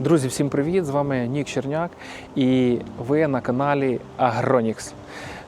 Друзі, всім привіт! З вами Нік Черняк і ви на каналі Агронікс.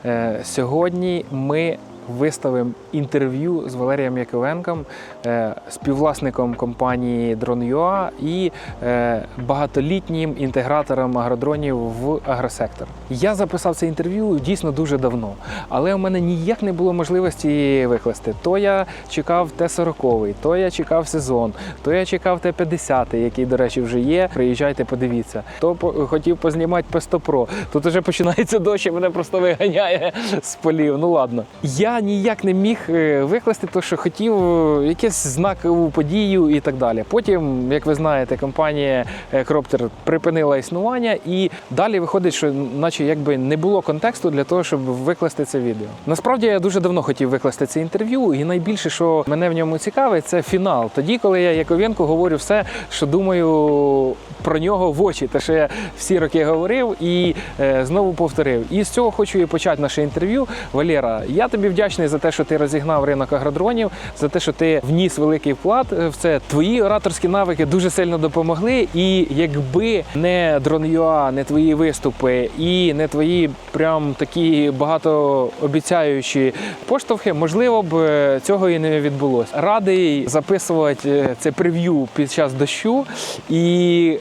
Е, Сьогодні ми виставимо інтерв'ю з Валерієм Яковенком, е, співвласником компанії Drone.ua і е, багатолітнім інтегратором агродронів в агросектор. Я записав це інтерв'ю дійсно дуже давно, але у мене ніяк не було можливості викласти. То я чекав Т-40, то я чекав сезон, то я чекав Т-50, який, до речі, вже є. Приїжджайте, подивіться. То хотів познімати P100 Pro. Тут вже починається дощ, і мене просто виганяє з полів. Ну ладно. Я ніяк не міг е, викласти те, що хотів, е, якусь знакову подію і так далі. Потім, як ви знаєте, компанія е, Кроптер припинила існування, і далі виходить, що наче якби не було контексту для того, щоб викласти це відео. Насправді я дуже давно хотів викласти це інтерв'ю, і найбільше, що мене в ньому цікавить, це фінал. Тоді, коли я Яковенку говорю все, що думаю про нього в очі, те, що я всі роки говорив і е, знову повторив. І з цього хочу і почати наше інтерв'ю. Валера, я тобі вдячний за те, що ти розігнав ринок агродронів, за те, що ти вніс великий вклад в це. Твої ораторські навики дуже сильно допомогли. І якби не Drone.ua, не твої виступи і не твої прям такі багатообіцяючі поштовхи, можливо б е, цього і не відбулося. Радий записувати е, це прев'ю під час дощу і.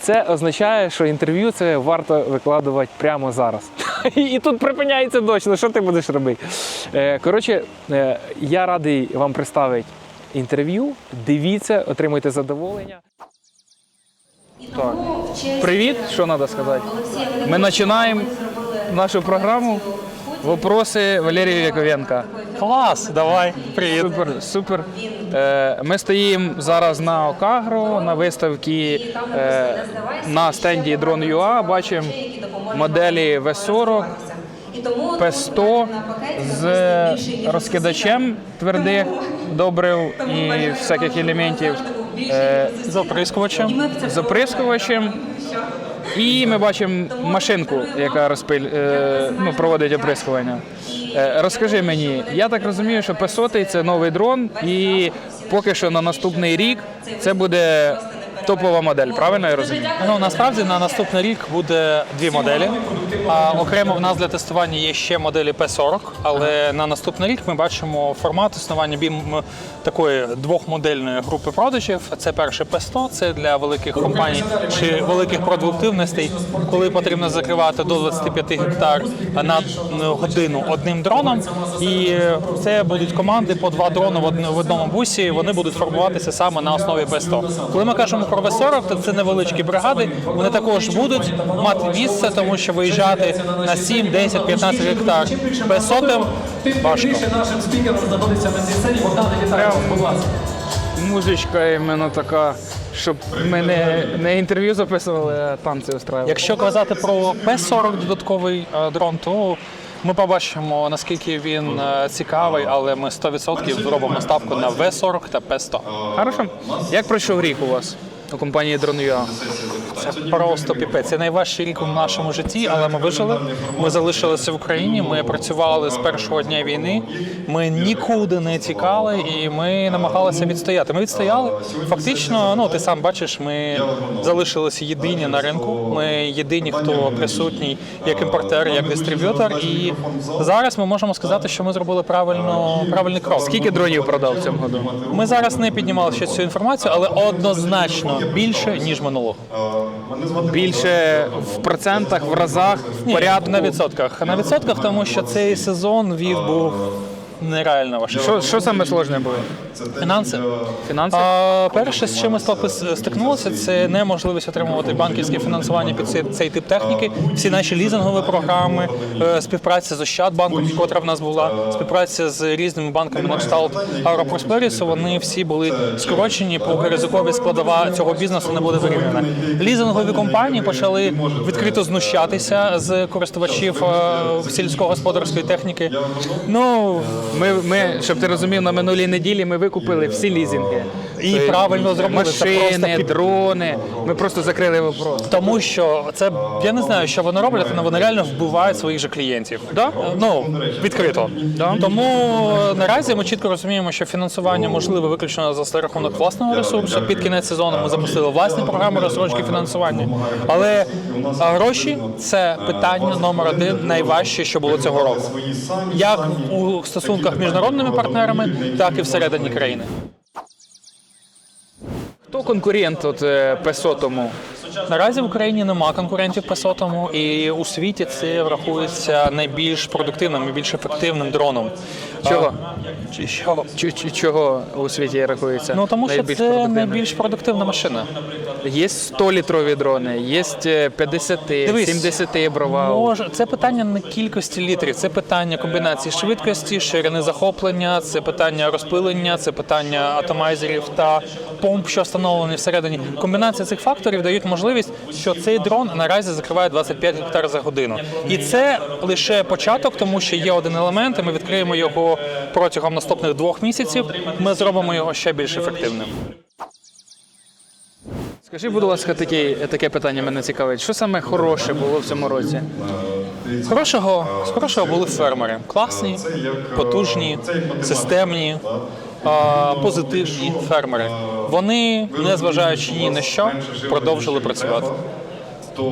Це означає, що інтерв'ю це варто викладувати прямо зараз. І тут припиняється дощ. Ну що ти будеш робити? Е, Коротше, е, я радий вам представити інтерв'ю. Дивіться, отримуйте задоволення. Так. Привіт, що треба сказати? Ми починаємо нашу програму. Вопроси Валерія Яковенка. Клас, давай, привіт. Супер, супер. Е, Ми стоїмо зараз на Окагро, на виставці е, на стенді Drone.ua. Бачимо моделі V40, P100 з розкидачем твердих добрив і всяких елементів, е, З оприскувачем. з оприскувачем. І ми бачимо машинку, яка розпиль, е, ну, проводить оприскування. Е, розкажи мені, я так розумію, що P100 це новий дрон, і поки що на наступний рік це буде топова модель, правильно я розумію? Ну насправді на наступний рік буде дві моделі. А окремо в нас для тестування є ще моделі P40, але на наступний рік ми бачимо формат існування бім такої двохмодельної групи продажів. Це перше P100, це для великих компаній чи великих продуктивностей, коли потрібно закривати до 25 гектар на годину одним дроном. І це будуть команди по два дрони в в одному бусі. Вони будуть формуватися саме на основі P100. Коли ми кажемо про V40, то це невеличкі бригади. Вони також будуть мати місце, тому що виїжджати на 7, 10, 15 гектар P100 важко. нашим спікером знаходиться на цій сцені Богдан Віталій. Будь ласка. Музичка іменно така, щоб ми не, не інтерв'ю записували, а танці устраювали. Якщо казати про P40 додатковий е, дрон, то ми побачимо наскільки він е, цікавий, але ми 100% зробимо ставку на V40 та P100. Хорошо. Як пройшов рік у вас у компанії Drone.ua? Це просто піпець. Це найважчий рік у нашому житті, але ми вижили. Ми залишилися в Україні. Ми працювали з першого дня війни. Ми нікуди не тікали і ми намагалися відстояти. Ми відстояли. Фактично, ну ти сам бачиш, ми залишилися єдині на ринку. Ми єдині, хто присутній як імпортер, як дистриб'ютор. І зараз ми можемо сказати, що ми зробили правильно правильний крок. Скільки дронів продав в цьому году? Ми зараз не піднімали ще цю інформацію, але однозначно більше ніж минулого. Більше в процентах, в разах, в порядку. на відсотках. На відсотках, тому що цей сезон він був нереально важкий. Що, що саме сложне було? Фінанси. Фінанси? А, перше, з чим ми стопи- стикнулися, це неможливість отримувати банківське фінансування під цей, цей тип техніки. Всі наші лізингові програми, е, співпраця з Ощадбанком, котра в нас була, співпраця з різними банками на кшталт Агропросперісу, вони всі були скорочені, поки ризикові складова цього бізнесу не буде вирівняна. Лізингові компанії почали відкрито знущатися з користувачів е, сільськогосподарської техніки. Ну, Ми, ми, щоб ти розумів, на минулій неділі ми викупили всі лізинги. І Тобто правильно зробили. Це Машини, просто дрони. Ми просто закрили вопрос. Тому що це я не знаю, що вони роблять, але вони реально вбивають своїх же клієнтів. Да? Ну відкрито. Тому е, наразі ми чітко розуміємо, що фінансування можливе виключно за рахунок власного ресурсу. Під кінець сезону ми запустили власні програми розсрочки фінансування. Але гроші це питання номер один, найважче, що було цього року. Як у стосунках між міжнародними партнерами, так і всередині країни. Хто конкурент от е, Песотому? Наразі в Україні нема конкурентів по сотому, і у світі це рахується найбільш продуктивним, і більш ефективним дроном. Чого? Чого? Чого у світі рахується? Ну тому що найбільш це продуктивним? найбільш продуктивна машина. Є 100-літрові дрони, є е, 50, Дивись, 70 бровал. Може, це питання не кількості літрів, це питання комбінації швидкості, ширини захоплення, це питання розпилення, це питання атомайзерів та помп, що встановлені всередині. Комбінація цих факторів дають можливість, що цей дрон наразі закриває 25 гектар за годину. І це лише початок, тому що є один елемент, і ми відкриємо його протягом наступних двох місяців. Ми зробимо його ще більш ефективним. Скажи, будь ласка, таке, таке питання мене цікавить. Що саме хороше було в цьому році? З хорошого, з хорошого були фермери. Класні, потужні, системні, позитивні фермери. Вони, незважаючи ні на що, продовжили працювати. То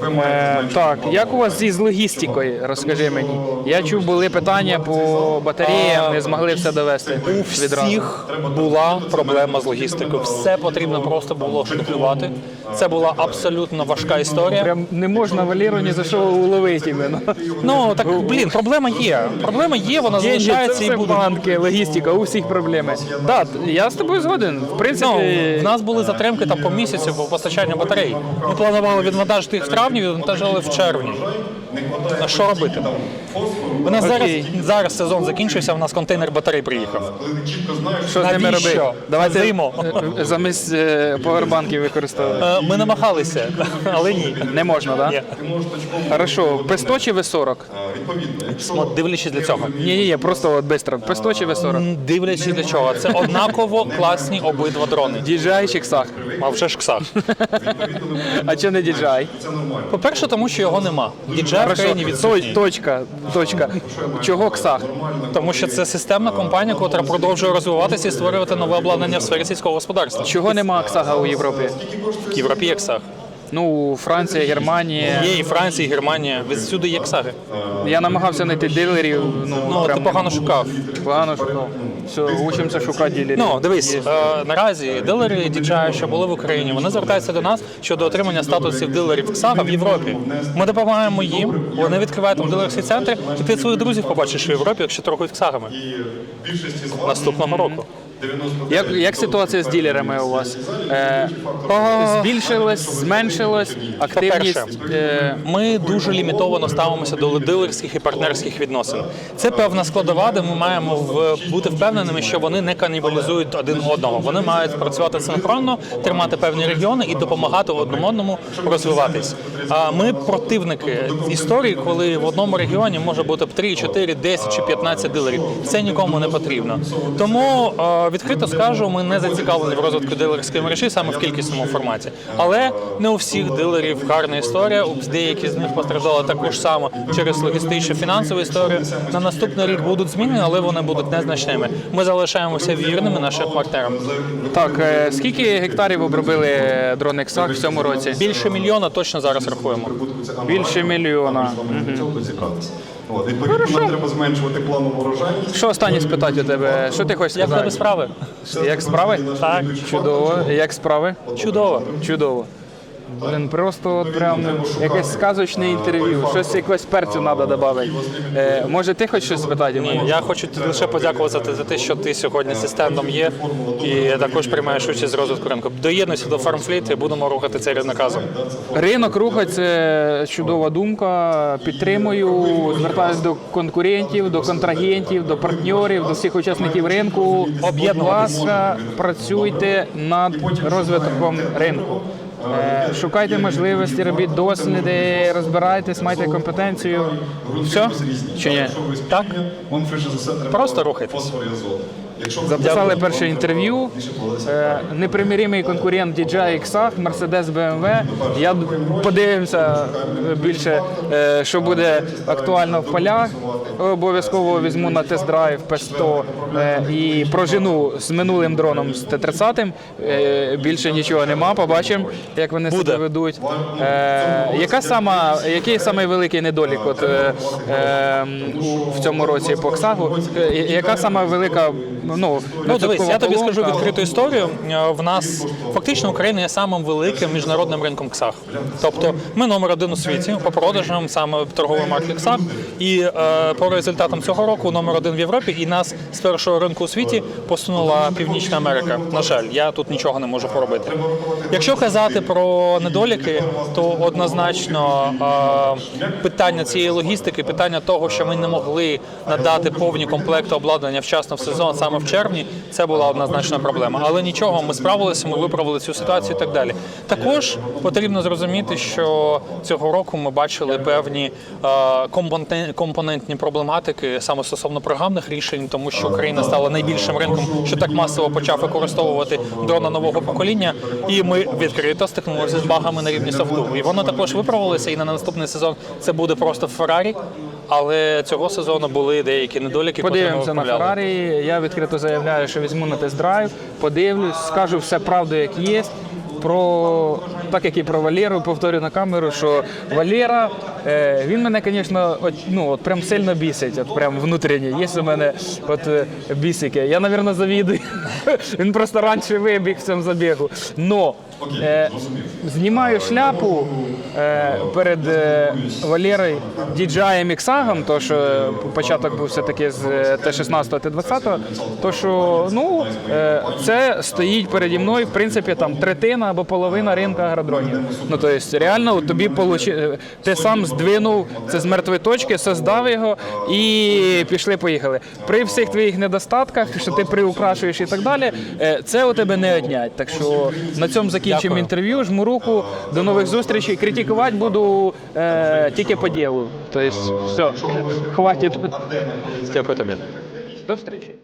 ви маєте Е, так, як у вас зі з логістикою? Розкажи мені. Я чув, були питання по батареям, не змогли все довести. У всіх була проблема з логістикою. Все потрібно просто було штукувати. Це була абсолютно важка історія. Прям не можна Валеру ні за що уловити іменно. Ну так блін, проблема є. Проблема є, вона Деньги, це залишається і все буде. банки, логістика, у всіх проблеми. Так, я з тобою згоден. В принципі, Ну, в нас були затримки там по місяцю по постачанню батарей. Ми планували відвантажити їх в травні, відвантажили в червні. А що робити? У нас зараз, Окей. зараз сезон закінчився, у нас контейнер батарей приїхав. що з ними навіщо? робити? Давайте Зиму. е, замість е, повербанків використовувати. Е, Ми намагалися, але ні. Не можна, так? Ні. Хорошо, P100 чи V40? От Дивлячись для цього. Ні, ні, ні, просто от бистро. P100 чи V40? М, Дивлячись для чого. Це однаково класні обидва дрони. DJI чи XAC? А вже ж ксах. А чи не DJI? По-перше, тому що його нема. DJI в Хорошо, країні то- відсутній. точка, точка. Чого XAC? Тому що це системна компанія, яка продовжує розвиватися і створювати нове обладнання в сфері сільського господарства. Чого нема XAC у Європі? В Європі є ксах. Ну, Франція, Германія. Є і Франція, і Германія. Відсюди є ксаги. Я намагався знайти дилерів. Ну, Ну, прям ти погано шукав. погано шукав. Все, учимося шукати ділерів. Ну, дивись, е, наразі дилери DJI, що були в Україні, вони звертаються до нас щодо отримання статусів дилерів КСАГа в Європі. Ми допомагаємо їм, вони відкривають там дилерські центри, і ти своїх друзів побачиш в Європі, якщо торгують КСАГами наступного року. Як, як ситуація з дилерами у вас? Е, збільшилась, зменшилась активність? Е, Ми дуже лімітовано ставимося до дилерських і партнерських відносин. Це певна складова, де ми маємо в- бути впевненими, що вони не канібалізують один одного. Вони мають працювати синхронно, тримати певні регіони і допомагати одному одному розвиватись. А ми противники історії, коли в одному регіоні може бути 3, 4, 10 чи 15 дилерів. Це нікому не потрібно. Тому е, відкрито скажу, ми не зацікавлені в розвитку дилерської мережі саме в кількісному форматі. Але не у всіх дилерів гарна історія. У деякі з них постраждали також само через логістичну фінансову історію. На наступний рік будуть зміни, але вони будуть незначними. Ми залишаємося вірними нашим партнерам. так, е, скільки гектарів обробили дрони XAC в цьому році? Більше мільйона точно зараз рахуємо. Більше мільйона. зацікавитися. От, відповідно, нам треба зменшувати планову урожайність. Що останнє спитати у тебе? Що ти хочеш Як в тебе сказати? справи? Як справи? Так, Чудово. Як справи? чудово. Чудово. Блін, просто от прям якесь сказочне інтерв'ю. Щось якось перцю треба додати. Е, може, ти хочеш щось спитати? мене? Я хочу лише подякувати за те, що ти сьогодні асистентом є і також приймаєш участь в розвитку ринку. Доєднуйся до FarmFleet і будемо рухати цей ринок разом. Ринок рухать це чудова думка. Підтримую, звертаюся до конкурентів, до контрагентів, до партнерів, до всіх учасників ринку. Будь ласка, працюйте над розвитком ринку. Е, Шукайте можливості, робіть досліди, розбирайтесь, майте компетенцію. Все? Чи ні? Так? Просто рухайтесь. Записали перше інтерв'ю. Е, Непримиримий конкурент DJI X, Mercedes BMW. Я подивимося е, більше, е, що буде актуально в полях. Обов'язково візьму на тест-драйв P100 е, і прожену з минулим дроном з Т-30. Е, Більше нічого нема. Побачимо, як вони Буде. себе ведуть. Яка сама, який самий великий недолік от, е, е, у- в цьому році по КСАГу? Е, яка сама велика ну, Ну, дивись, я тобі скажу відкриту історію. Е, В нас фактично Україна є самим великим міжнародним ринком КСАГ. Тобто ми номер один у світі по продажам саме торгової марки КСАГ. І е, по результатам цього року номер один в Європі. І нас з першого ринку у світі посунула Північна Америка. На жаль, я тут нічого не можу поробити. Якщо казати про недоліки, то однозначно е, питання цієї логістики, питання того, що ми не могли надати повні комплекти обладнання вчасно в сезон, саме в червні, це була однозначна проблема. Але нічого, ми справилися, ми виправили цю ситуацію і так далі. Також потрібно зрозуміти, що цього року ми бачили певні е, компонентні проблематики саме стосовно програмних рішень, тому що Україна стала найбільшим ринком, що так масово почав використовувати дрона нового покоління, і ми відкрито стикнулися з багами на рівні софту. І воно також виправилося, і на наступний сезон це буде просто Феррарі. Але цього сезону були деякі недоліки. Подивимося на. Феррарі. Я відкрито заявляю, що візьму на тест-драйв, подивлюсь, скажу все правду, як є. Про так як і про Валеру, повторю на камеру, що Валера, е, він мене, звісно, от, ну, от прям сильно бісить, от прям внутрішньо. Є у мене от е, бісики. Я, мабуть, завідую. Він просто раніше вибіг в цьому забігу. Но е, знімаю шляпу е, перед е, Валерою DJI X, то що початок був все-таки з е, Т-16, Т-20, то що ну, е, це стоїть переді мною, в принципі, там третина або половина ринка агродронів. Ну, тобто, реально тобі получи... ти сам здвинув це з мертвої точки, создав його і пішли-поїхали. При всіх твоїх недостатках, що ти приукрашуєш і так далі, е, це у тебе не однять. Так що на цьому закінчимо Дякую. інтерв'ю, жму руку, до нових зустрічей. Критикувати буду е, тільки по ділу. Тобто, все, хватить. Дякую тобі. До зустрічі.